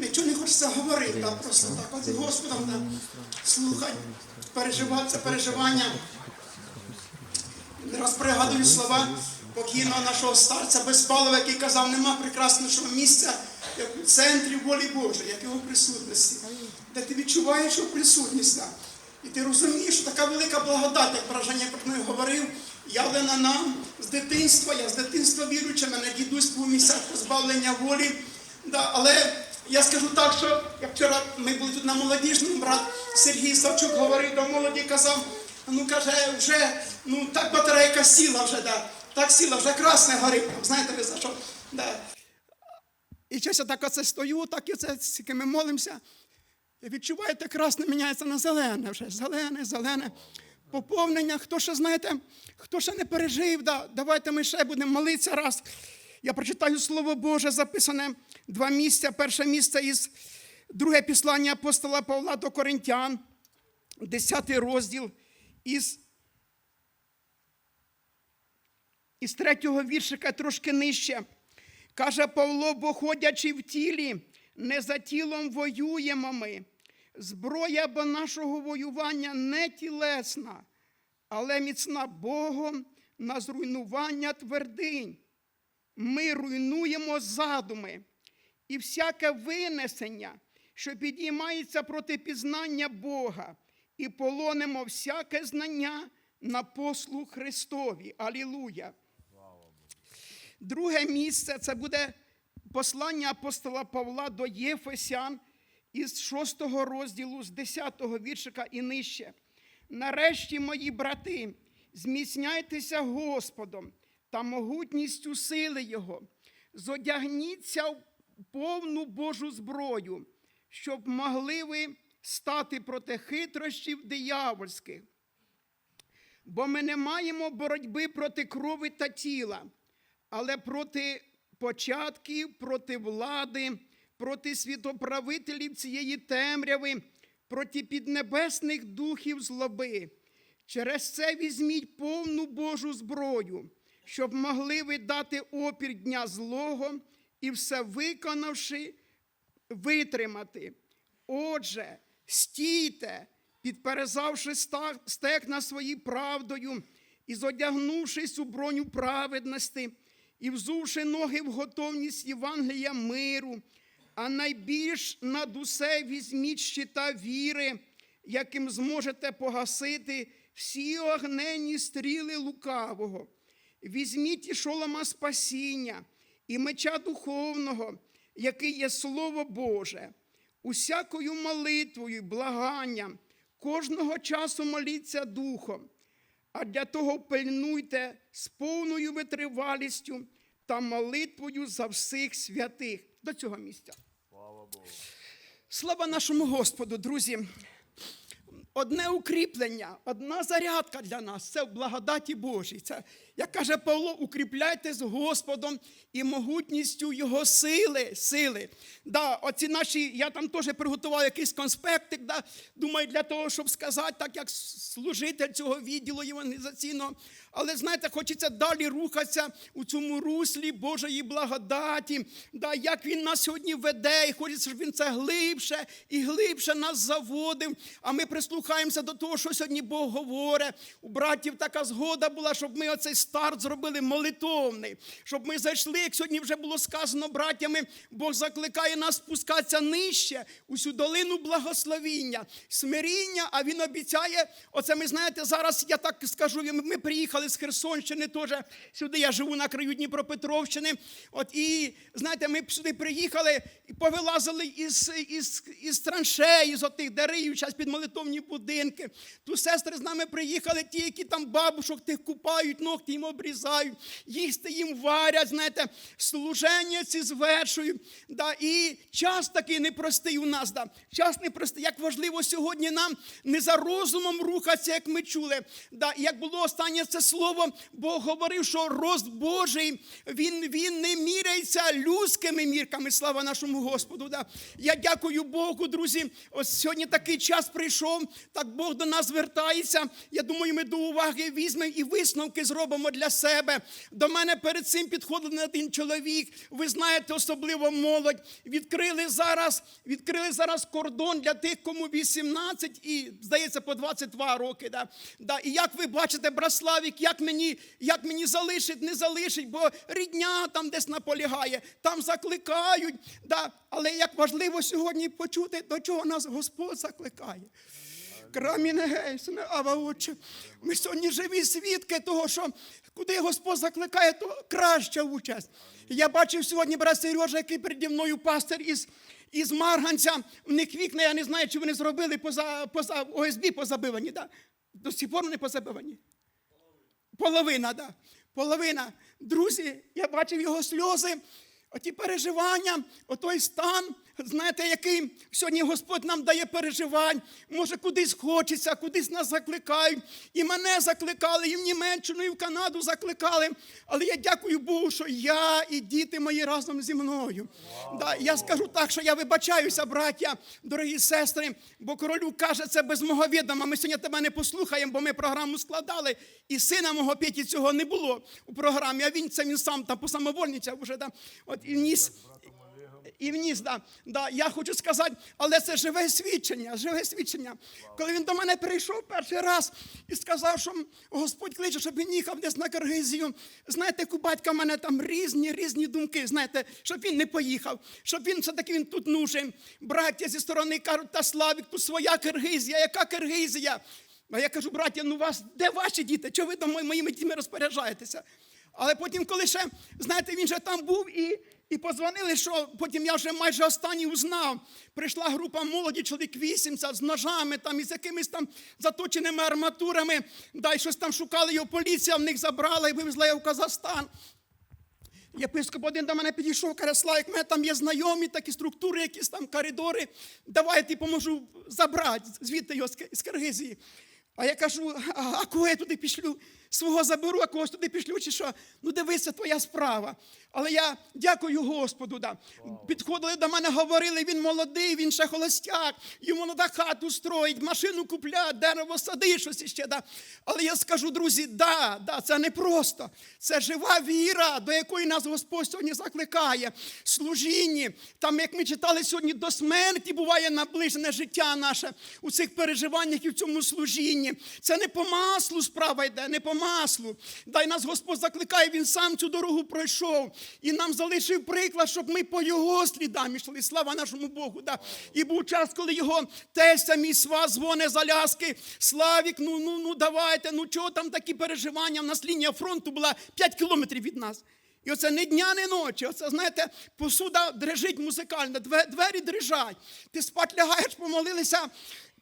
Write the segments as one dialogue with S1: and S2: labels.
S1: нічого не хочеться говорити, а просто так от з Господом да, слухати, переживати це переживання. Не раз пригадую слова покійного нашого старця Безпалова, який казав, нема прекраснішого місця, як у центрі волі Божої, як його присутності, де ти відчуваєш його присутність. І ти розумієш, що така велика благодать, як бражання про неї говорив, явлена нам з дитинства. Я з дитинства віруюча, мене дідусь був місцях позбавлення волі. Да, але я скажу так, що як вчора ми були тут на молодіжному, брат Сергій Савчук говорив до молоді, казав, ну каже, вже ну так батарейка сіла вже, да, так сіла, вже красне горить. Знаєте ви за що? Да. І я так оце стою, так і це, скільки ми молимося. Відчуваєте, красне міняється на зелене вже. Зелене, зелене. Поповнення. Хто ще знаєте, хто ще не пережив, да, давайте ми ще будемо молитися раз. Я прочитаю Слово Боже, записане два місця. Перше місце із друге післання апостола Павла до Коринтян, 10 розділ із, із третього віршика трошки нижче. Каже Павло, бо ходячи в тілі, не за тілом воюємо ми. Зброя бо нашого воювання не тілесна, але міцна Богом на зруйнування твердинь. Ми руйнуємо задуми і всяке винесення, що підіймається проти пізнання Бога, і полонимо всяке знання на послуг Христові. Алілуя! Друге місце це буде послання апостола Павла до Єфесян із 6 розділу, з 10 віршика і нижче. Нарешті, мої брати, зміцняйтеся Господом та могутністю сили Його, зодягніться в повну Божу зброю, щоб могли ви стати проти хитрощів диявольських. Бо ми не маємо боротьби проти крови та тіла, але проти початків, проти влади, проти світоправителів цієї темряви, проти піднебесних духів злоби. Через це візьміть повну Божу зброю, щоб могли ви дати опір дня злого і все виконавши, витримати. Отже, стійте, підперезавши стегна свої правдою, і зодягнувшись у броню праведності, і взувши ноги в готовність Євангелія миру, а найбільш над усе візьміть щита віри, яким зможете погасити всі огненні стріли лукавого. Візьміть і шолома спасіння, і меча духовного, який є Слово Боже, усякою молитвою, благанням, кожного часу моліться духом, а для того пильнуйте з повною витривалістю та молитвою за всіх святих. До цього місця. Слава нашому Господу, друзі. Одне укріплення, одна зарядка для нас це в благодаті Божій. Це, як каже Павло, укріпляйте з Господом і могутністю Його сили. сили. Да, оці наші, я там теж приготував якийсь конспектик, да, думаю, для того, щоб сказати, так як служитель цього відділу євангелізаційного. Але знаєте, хочеться далі рухатися у цьому руслі Божої благодаті, да, як він нас сьогодні веде, і хочеться, щоб він це глибше і глибше нас заводив. А ми прислухаємося до того, що сьогодні Бог говорить. У братів така згода була, щоб ми оцей старт зробили молитовний, щоб ми зайшли, як сьогодні вже було сказано братями, Бог закликає нас спускатися нижче у цю долину благословіння, смиріння, а Він обіцяє, оце ми знаєте, зараз я так скажу, ми приїхали з Херсонщини теж сюди, я живу на краю Дніпропетровщини. От і знаєте, ми сюди приїхали і повилазили із, із, із траншеї, з отих дереїв, час під молитовні будинки. Тут сестри з нами приїхали, ті, які там бабушок тих купають, ногті їм обрізають, їсти їм варять, знаєте, служення ці звершують. Да, і час такий непростий у нас. Да, час непростий. Як важливо сьогодні нам не за розумом рухатися, як ми чули. Да, як було останнє це слово, Бог говорив, що рост Божий, він, він не міряється людськими мірками. Слава нашому Господу. Да. Я дякую Богу, друзі. Ось сьогодні такий час прийшов, так Бог до нас звертається. Я думаю, ми до уваги візьмемо і висновки зробимо робимо для себе. До мене перед цим підходив не один чоловік. Ви знаєте, особливо молодь. Відкрили зараз, відкрили зараз кордон для тих, кому 18 і, здається, по 22 роки. Да? Да. І як ви бачите, Браславік, як мені, як мені залишить, не залишить, бо рідня там десь наполягає, там закликають. Да. Але як важливо сьогодні почути, до чого нас Господь закликає. Краміне гейсне, ава отче. Ми сьогодні живі свідки того, що куди Господь закликає, то краща участь. Я бачив сьогодні брат Сережа, який переді мною пастир із, із Марганця. У них вікна, я не знаю, чи вони зробили поза, поза ОСБ позабивані. Да? До сих пор вони позабивані. Половина, да. Половина. Друзі, я бачив його сльози, оті переживання, отой стан, знаєте, який сьогодні Господь нам дає переживань. Може, кудись хочеться, кудись нас закликають. І мене закликали, і в Німеччину, і в Канаду закликали. Але я дякую Богу, що я і діти мої разом зі мною. Да, я скажу так, що я вибачаюся, браття, дорогі сестри, бо королю каже, це без мого відома. Ми сьогодні тебе не послухаємо, бо ми програму складали, і сина мого Петі цього не було у програмі, а він це він сам там посамовольничав вже. Да. От і вніс. І вніс, да, да, я хочу сказати, але це живе свідчення, живе свідчення. Коли він до мене прийшов перший раз і сказав, що Господь кличе, щоб він їхав десь на Киргизію. Знаєте, у батька в мене там різні, різні думки. Знаєте, щоб він не поїхав, щоб він все-таки він тут нужен. Браття зі сторони кажуть, та Славік, тут своя Киргизія, яка Киргизія? А я кажу, браття, ну вас, де ваші діти? Чого ви до моїми дітьми розпоряджаєтеся? Але потім, коли ще, знаєте, він же там був і і позвонили, що потім я вже майже останній узнав. Прийшла група молоді, чоловік 80 з ножами там і з якимись там заточеними арматурами. Да, і щось там шукали його, поліція в них забрала і вивезла його в Казахстан. Єпископ один до мене підійшов, каже, Славік, мене там є знайомі такі структури, якісь там коридори. Давай я тобі поможу забрати звідти його з Киргизії. А я кажу, а, а кого я туди пішлю? Свого заберу, а когось туди пішлю, чи що? Ну дивися, твоя справа. Але я дякую Господу. Да. Підходили до мене, говорили, він молодий, він ще холостяк, йому треба хату строїть, машину купляти, дерево садить, щось іще. Да. Але я скажу, друзі, да, да, це не просто. Це жива віра, до якої нас Господь сьогодні закликає. Служінні. Там, як ми читали сьогодні, до смерті буває наближене життя наше у цих переживаннях і в цьому служінні. Це не по маслу справа йде, не по маслу. Дай нас Господь закликає, Він сам цю дорогу пройшов і нам залишив приклад, щоб ми по його слідам йшли. Слава нашому Богу. Да. І був час, коли його тестя мій сва дзвоне з Аляски. Славік, ну ну ну давайте, ну чого там такі переживання? У нас лінія фронту була 5 кілометрів від нас. І оце не дня, не ночі. Оце, знаєте, посуда дрижить музикально, двері дрижать. Ти спать лягаєш, помолилися,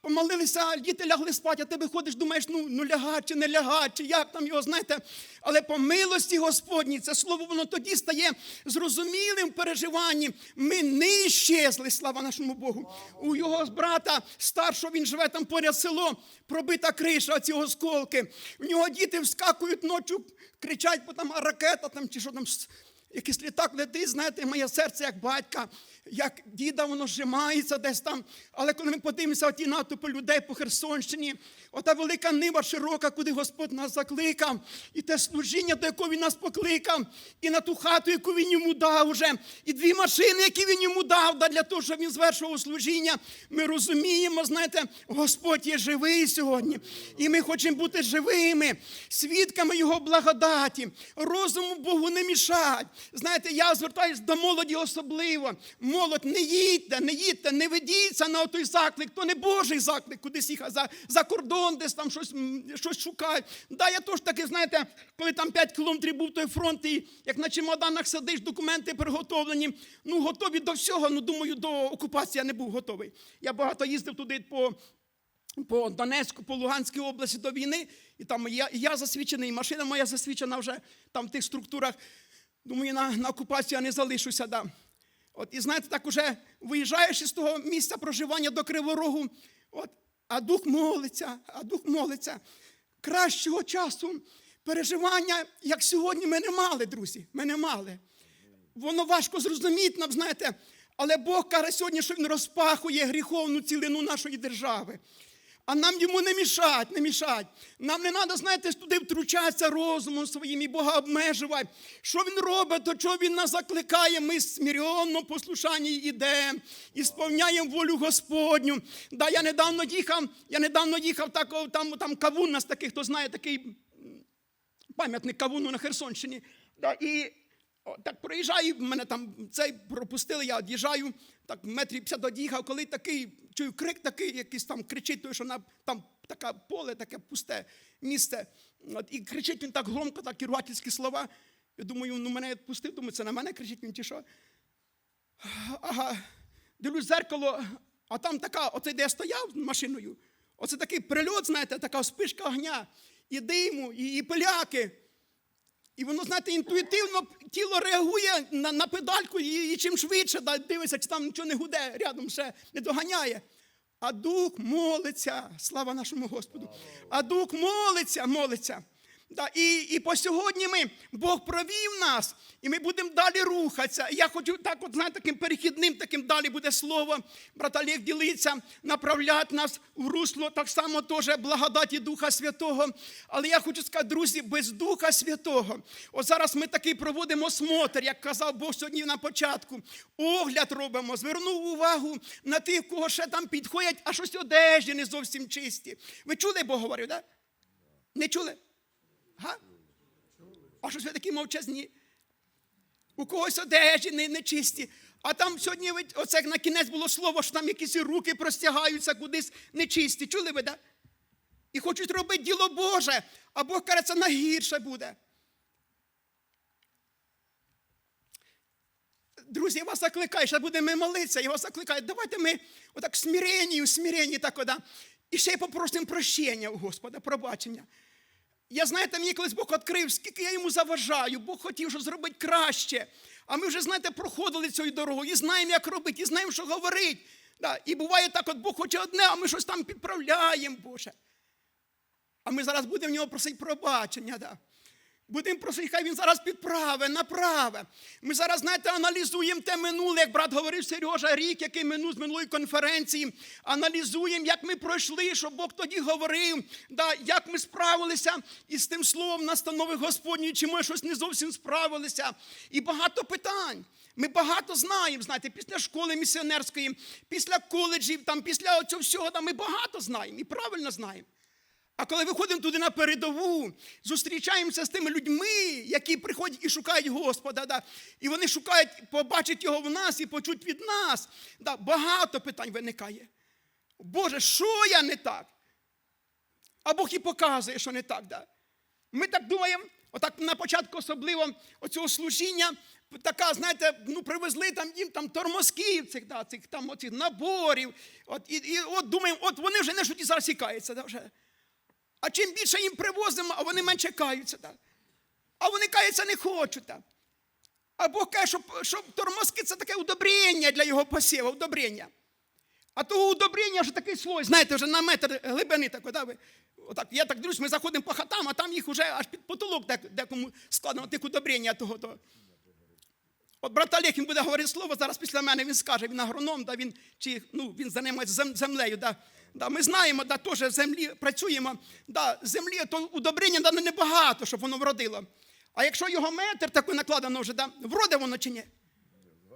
S1: помолилися, діти лягли спати, а ти виходиш, думаєш, ну, ну лягать чи не лягать, чи як там його, знаєте. Але по милості Господній, це слово воно тоді стає зрозумілим в переживанні. Ми не щезли, слава нашому Богу. У його брата старшого, він живе там поряд село, пробита криша, ці осколки. У нього діти вскакують ночі, кричать, бо там ракета там, чи що там. Якийсь літак летить, знаєте, моє серце як батька, як діда, воно зжимається десь там. Але коли ми подивимося оті натовпи людей по Херсонщині, ота велика нива широка, куди Господь нас закликав, і те служіння, до якого він нас покликав, і на ту хату, яку він йому дав уже, і дві машини, які він йому дав, да, для того, щоб він звершував служіння. Ми розуміємо, знаєте, Господь є живий сьогодні. І ми хочемо бути живими, свідками Його благодаті. Розуму Богу не мішать. Знаєте, я звертаюся до молоді особливо. Молодь, не їдьте, не їдьте, не ведіться на той заклик. То не Божий заклик, кудись їхати за, за кордон, десь там щось, щось шукають. Да, я теж таки, знаєте, коли там 5 кілометрів був той фронт, і як на чемоданах сидиш, документи приготовлені, ну готові до всього. Ну, думаю, до окупації я не був готовий. Я багато їздив туди по по Донецьку, по Луганській області до війни, і там я, я засвідчений, і машина моя засвідчена вже там в тих структурах. Думаю, на, на окупацію я не залишуся. Да. От, і знаєте, так уже виїжджаєш із того місця проживання до Криворогу, от, а дух молиться, а дух молиться. Кращого часу переживання, як сьогодні, ми не мали, друзі. Ми не мали. Воно важко зрозуміти нам, знаєте, але Бог каже сьогодні, що Він розпахує гріховну цілину нашої держави. А нам йому не мішать, не мішать. Нам не треба, знаєте, туди втручатися розумом своїм і Бога обмежувати. Що він робить, до чого він нас закликає, ми смиренно послушанні йдемо і сповняємо волю Господню. Да, я недавно їхав, я недавно їхав так, там, там кавун нас такий, хто знає, такий пам'ятник кавуну на Херсонщині. Да, і о, так проїжджаю, мене там цей пропустили, я від'їжджаю, так метрів 50 од'їхав, коли такий, чую крик такий, якийсь там кричить, той, що на, там таке поле, таке пусте місце. От, і кричить він так громко, так керувательські слова. Я думаю, ну мене відпустив, думаю, це на мене кричить він чи що. Ага, дивлюсь в зеркало, а там така, оце де я стояв машиною, оце такий прильот, знаєте, така спишка огня, і диму, і, і пиляки. І воно, знаєте, інтуїтивно тіло реагує на, на педальку, і, і чим швидше дивиться, чи там нічого не гуде, рядом ще не доганяє. А дух молиться, слава нашому Господу. А дух молиться, молиться. І, і по сьогодні ми Бог провів нас, і ми будемо далі рухатися. Я хочу так, от знаєте, таким перехідним, таким далі буде слово. Брат Олег ділиться, направляти нас в русло, так само теж благодаті Духа Святого. Але я хочу сказати, друзі, без Духа Святого. От зараз ми такий проводимо смотр, як казав Бог сьогодні на початку. Огляд робимо, звернув увагу на тих, кого ще там підходять, а щось одежі не зовсім чисті. Ви чули, Бог говорив, так? Да? Не чули? Га? А щось ви такі мовчазні? У когось одежі не, не. А там сьогодні оце на кінець було слово, що там якісь руки простягаються кудись нечисті. Чули ви, да? І хочуть робити діло Боже, а Бог каже, це найгірше буде. Друзі, я вас закликаю, ще будемо молитися, я вас закликаю, давайте ми отак в смиренні, в смиренні так ода. І ще попросимо прощення у Господа, пробачення. Я знаєте, мені колись Бог відкрив, скільки я йому заважаю. Бог хотів, що зробити краще. А ми вже, знаєте, проходили цю дорогу і знаємо, як робити, і знаємо, що говорить. Да. І буває так, от Бог хоче одне, а ми щось там підправляємо, Боже. А ми зараз будемо в нього просити пробачення. Да. Будемо просити, хай він зараз підправить, направить. Ми зараз, знаєте, аналізуємо те минуле, як брат говорив Сережа, рік, який минув з минулої конференції. Аналізуємо, як ми пройшли, що Бог тоді говорив, да, як ми справилися із тим словом настанови Господньої, чи ми щось не зовсім справилися. І багато питань. Ми багато знаємо, знаєте, після школи місіонерської, після коледжів, там, після цього всього, там, ми багато знаємо і правильно знаємо. А коли виходимо туди на передову, зустрічаємося з тими людьми, які приходять і шукають Господа, да, і вони шукають, побачать його в нас і почуть від нас. Да, Багато питань виникає. Боже, що я не так? А Бог і показує, що не так. Да. Ми так думаємо, отак на початку особливо оцього служіння, така, знаєте, ну привезли там їм там тормозків, цих, да, цих там оцих наборів. От, і, і от думаємо, от вони вже не шуті зараз і каються. Да, вже. А чим більше їм привозимо, а вони менше каються. Так? А вони каються не хочуть. Так? А Бог каже, що, що тормозки це таке удобрення для його посіву, удобрення. А того удобрення вже такий слой, знаєте, вже на метр глибини. Так, да, отак, я так дивлюсь, ми заходимо по хатам, а там їх вже аж під потолок декому складено, тих удобрення того. того. От брат Олег, він буде говорити слово, зараз після мене він скаже, він агроном, да, він, чи, ну, він займається землею. Да. Да, ми знаємо, да, теж землі працюємо. Да, землі то удобрення да, небагато, щоб воно вродило. А якщо його метр такий накладено вже, да, вроде воно чи ні?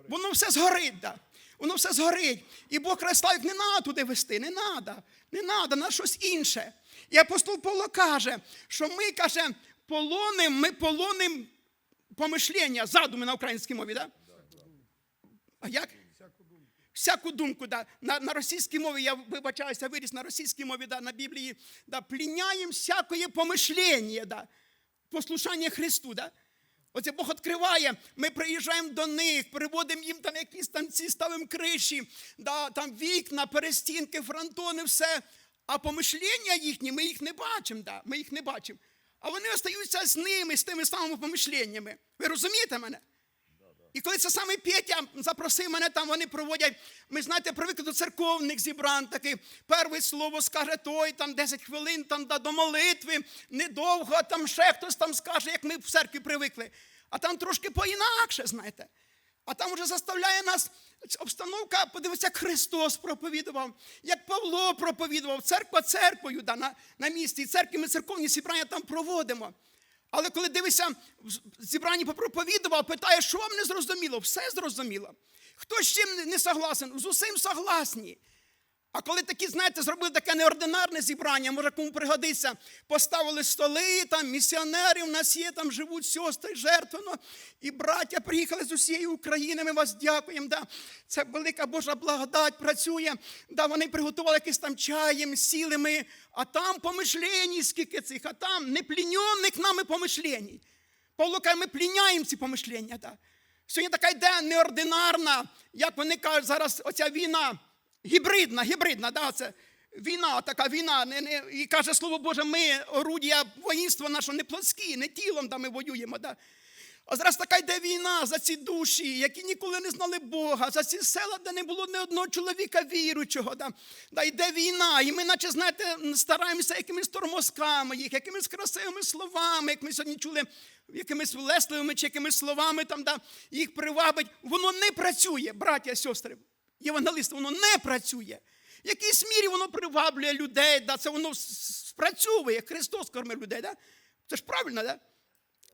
S1: Воно все згорить. Да. Воно все згорить. І Бог Христа не треба туди вести, не треба. Не треба, на щось інше. І апостол Павло каже, що ми, каже, полоним, ми полоним помишлення, задуми на українській мові, да? А як? Всяку думку, да. на, на російській мові, я вибачаюся, виріс на російській мові, да, на Біблії, да, пліняємо всякое помишлення, да, послушання Христу. Да. Оце Бог відкриває, ми приїжджаємо до них, приводимо їм там якісь там ці ставимо криші, да, там вікна, перестінки, фронтони, все. А помишлення їхні, ми їх не бачимо, да, ми їх не бачимо. А вони остаються з ними, з тими самими помишленнями. Ви розумієте мене? І коли це саме Петя запросив мене там, вони проводять, ми знаєте, привикли до церковних зібрань таких. Перше слово скаже той, там 10 хвилин там до молитви, недовго, там ще хтось там скаже, як ми в церкві привикли. А там трошки по-інакше, знаєте. А там вже заставляє нас обстановка, подивитися, як Христос проповідував, як Павло проповідував, церква церквою да, на, на місці. І церкви ми церковні зібрання там проводимо. Але коли дивишся, в зібранні попроповідував, питає, що вам не зрозуміло? Все зрозуміло. Хто з чим не согласен? З усім согласні. А коли такі, знаєте, зробили таке неординарне зібрання, може кому пригодиться, поставили столи, там місіонери в нас є, там живуть сестри, жертвено, і браття приїхали з усієї України. Ми вас дякуємо. Да. Це велика Божа благодать працює. Да, Вони приготували якийсь там чаєм, сіли ми, а там помишлені, скільки цих, а там непліньонник нами помишлені. Павло ми пліняємо ці помишлення. Да. Сьогодні така йде неординарна, як вони кажуть, зараз оця війна. Гібридна, гібридна, да, це війна, така війна. Не, не, і каже слово Боже, ми орудія воїнства нашого не плоскі, не тілом да, ми воюємо. Да. А зараз така йде війна за ці душі, які ніколи не знали Бога, за ці села, де не було ні одного чоловіка віруючого. Да. Да, йде війна, і ми, наче, знаєте, стараємося якимись тормозками їх, якимись красивими словами, як ми сьогодні чули, якимись лесливими чи якимись словами там, да, їх привабить. Воно не працює, браття, сестри євангелиста, воно не працює. В якійсь мірі воно приваблює людей, да, це воно спрацьовує. Христос кормив людей. Да? Це ж правильно, да?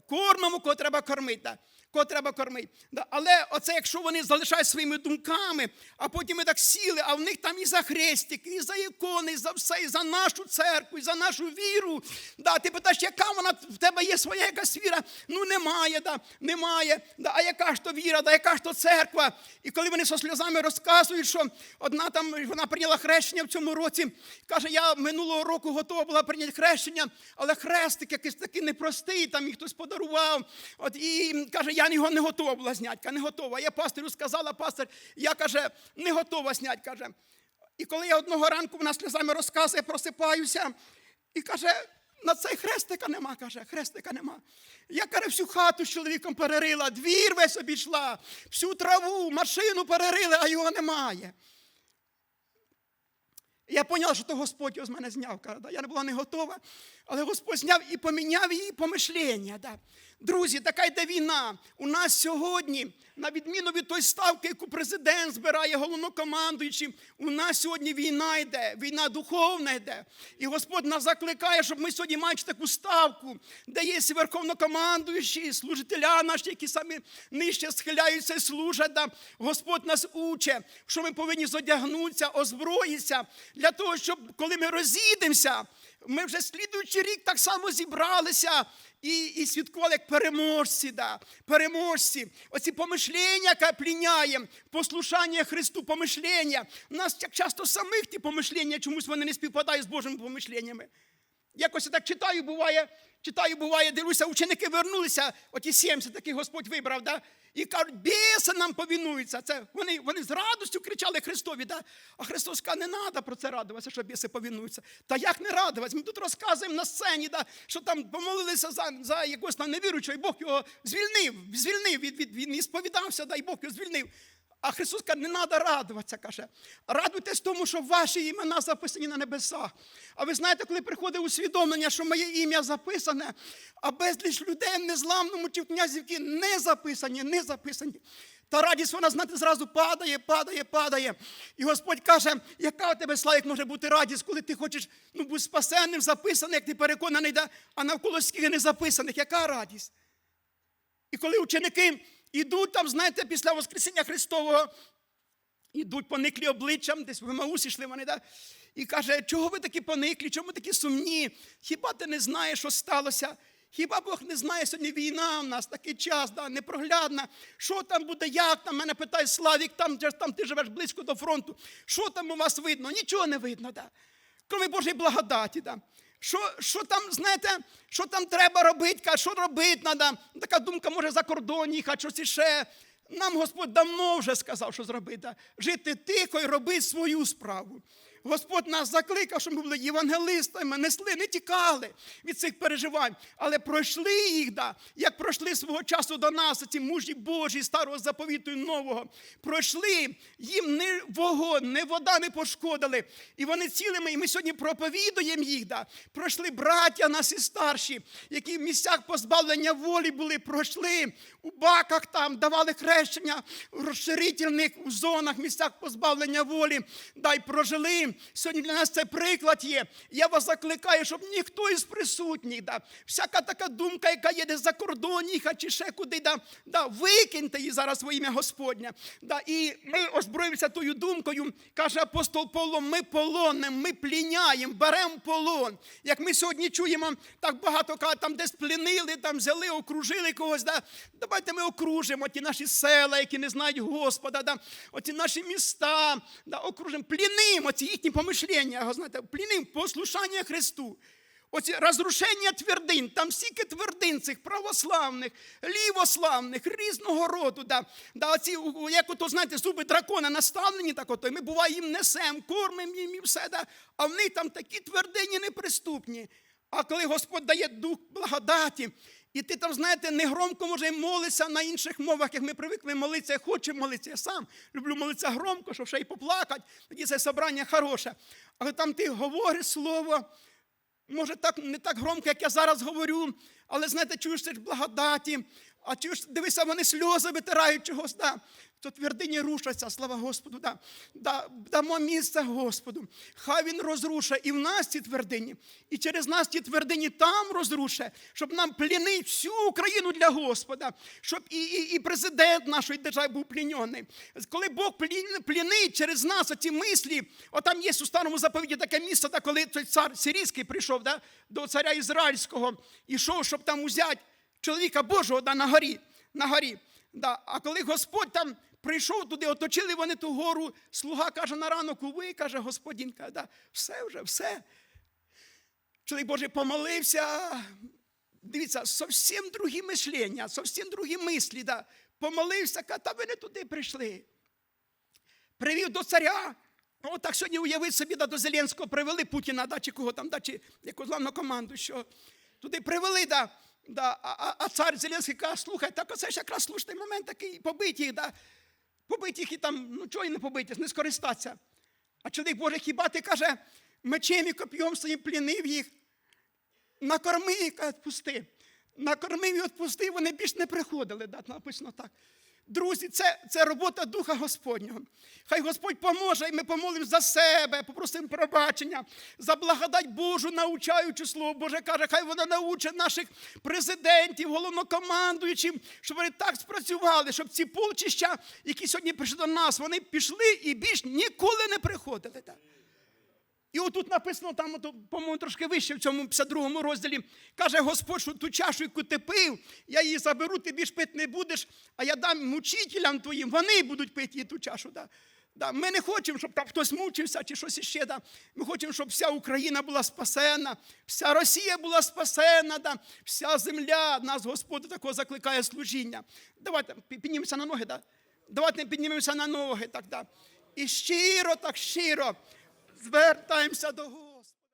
S1: Кормимо, кого треба кормити. Да? Кого треба кормити. Але оце, якщо вони залишають своїми думками, а потім ми так сіли, а в них там і за хрестик, і за ікони, і за все, і за нашу церкву, і за нашу віру. Да? Ти питаєш, яка вона в тебе є своя якась віра? Ну немає, да? немає. Да? А яка ж то віра, да? яка ж то церква? І коли вони зі сльозами розказують, що одна там вона прийняла хрещення в цьому році, каже, я минулого року готова була прийняти хрещення, але хрестик якийсь такий непростий, там їх хтось подарував. От, І каже, я його не готова була зняти, не готова. Я пастирю сказала, пастир, я каже, не готова зняти. каже. І коли я одного ранку вона сльозами розказує, просипаюся, і каже, на цей хрестика нема, каже, хрестика нема. Я каже, всю хату з чоловіком перерила, двір весь обійшла, всю траву, машину перерили, а його немає. Я поняла, що то Господь його з мене зняв. Каже. Я не була не готова, але Господь зняв і поміняв її помишлення. Да. Друзі, така йде війна. У нас сьогодні, на відміну від той ставки, яку президент збирає головнокомандуючим, у нас сьогодні війна йде, війна духовна йде. І Господь нас закликає, щоб ми сьогодні маючи таку ставку, де є верховнокомандуючі, служителя наші, які самі нижче схиляються і служать. Да. Господь нас уче, що ми повинні зодягнутися, озброїтися, для того, щоб коли ми розійдемося, ми вже слідуючий рік так само зібралися і і свідкували, як переможці. Да, переможці. Оці помишлення, яке пліняє, послушання Христу, помишлення. У нас як часто самих ті помишлення, чомусь вони не співпадають з Божими помишленнями. Якось я так читаю, буває, читаю, буває, дивлюся, ученики вернулися, оті 70 таких Господь вибрав, да? і кажуть, біси нам повінуються. Це Вони вони з радістю кричали Христові. Да? А Христос каже, не треба про це радуватися, що біси повінуються. Та як не радуватися? Ми тут розказуємо на сцені, да? що там помолилися за за якогось там невіручого, і Бог його звільнив, звільнив, від, від, він і сповідався, да, і Бог його звільнив. А Христос каже, не треба радуватися, каже. Радуйтесь тому, що ваші імена записані на небесах. А ви знаєте, коли приходить усвідомлення, що моє ім'я записане, а безліч людей в незламному чи в князівці не записані, не записані. Та радість вона, знаєте, зразу падає, падає, падає. І Господь каже, яка у тебе славік може бути радість, коли ти хочеш ну, бути спасенним, записаний, як ти переконаний, да? а навколо скільки не записаних, яка радість? І коли ученики ідуть там, знаєте, після Воскресіння Христового, ідуть пониклі обличчям, десь в Маусі йшли вони, да? і каже, чого ви такі пониклі, чому такі сумні? Хіба ти не знаєш, що сталося? Хіба Бог не знає, сьогодні війна в нас, такий час, да, непроглядна. Що там буде, як там? Мене питає Славік, там, там ти живеш близько до фронту. Що там у вас видно? Нічого не видно. Да. Кроме Божої благодаті. Да. Що що там, знаєте, що там треба робити, що робити треба. Така думка може за кордон їхати, щось іще. Нам Господь давно вже сказав, що зробити. Жити тихо і робити свою справу. Господь нас закликав, щоб ми були євангелистами, несли, не тікали від цих переживань, але пройшли їх, да, як пройшли свого часу до нас, ці мужі Божі, старого заповіту і нового. Пройшли, їм не вогонь, не вода не пошкодили. І вони цілими, і ми сьогодні проповідуємо їх. Да. Пройшли браття наші старші, які в місцях позбавлення волі були, пройшли у баках там, давали хрещення в розширительних зонах, місцях позбавлення волі. Дай прожили. Сьогодні для нас це приклад є. Я вас закликаю, щоб ніхто із присутніх, да, всяка така думка, яка є десь за кордон їхати чи ще куди, да, да, викиньте її зараз во ім'я Господнє. Да, і ми озброїмося тою думкою, каже апостол Павло, ми полонимо, ми пліняємо, беремо полон. Як ми сьогодні чуємо, так багато кажуть, там десь плінили, там взяли, окружили когось. Да. Давайте ми окружимо ті наші села, які не знають Господа, да. оці наші міста, да, окружимо, плінимо ці їхні помишлення, знаєте, плінимо послушання Христу. Оці розрушення твердинь, там стільки твердин цих православних, лівославних, різного роду. Да, да, оці, як ото, знаєте, зуби дракона наставлені, так ото, і ми буває їм несемо, кормимо їм і все. Да, а в них там такі твердині неприступні. А коли Господь дає дух благодаті, і ти там, знаєте, негромко, може молитися на інших мовах, як ми привикли молитися, я хочу молитися. Я сам люблю молитися громко, щоб ще й поплакати, тоді це собрання хороше. Але там ти говориш слово. Може, так не так громко, як я зараз говорю, але знаєте, чуєш це благодаті, а чуєш, дивися, вони сльози витирають чогось, да. то твердині рушаться, слава Господу. Да. Да, дамо місце Господу. Хай Він розрушає і в нас ці твердині, і через нас ті твердині там розрушає, щоб нам плінити всю Україну для Господа, щоб і, і, і президент нашої держави був пліньоний. Коли Бог плінить через нас оці мислі, отам є у старому заповіді таке місце, да, коли той цар сирійський прийшов да, до царя Ізраїльського, ішов, щоб там узяти чоловіка Божого да, на горі. На горі. Да. А коли Господь там прийшов туди, оточили вони ту гору, слуга каже на ранок, уви, каже Господін, да, все вже, все. Чоловік Божий помолився. Дивіться, зовсім другі мишлення, зовсім другі мислі. Да. Помолився, каже, та ви не туди прийшли. Привів до царя. Ну, так сьогодні уявіть собі, да, до Зеленського привели Путіна, да, чи кого там, да, чи яку главну команду, що туди привели, да, да, а, а, цар Зеленський каже, слухай, так оце ж якраз слушний момент такий, побить їх, да, побить їх і там, ну чого і не побити, не скористатися. А чоловік Боже, хіба ти каже, мечем і коп'єм своїм плінив їх, накорми і відпусти. Накормив і відпустив, вони більш не приходили. Да, написано так. Друзі, це, це робота Духа Господнього. Хай Господь поможе, і ми помолимо за себе, попросимо пробачення, за благодать Божу, научаючи Слово Боже каже, хай вона научить наших президентів, головнокомандуючих, щоб вони так спрацювали, щоб ці полчища, які сьогодні прийшли до нас, вони пішли і більш ніколи не приходили. І отут написано, там, по-моєму, трошки вище в цьому 52 розділі, каже Господь, що ту чашу, яку ти пив, я її заберу, ти більш пити не будеш, а я дам мучителям твоїм, вони будуть пити її ту чашу. Да. Да. Ми не хочемо, щоб там хтось мучився чи щось іще. Да. Ми хочемо, щоб вся Україна була спасена, вся Росія була спасена, да. вся земля, нас Господь такого закликає служіння. Давайте піднімемося на ноги. Да. Давайте піднімемося на ноги. Так, да. І щиро, так щиро звертаємося до Господа.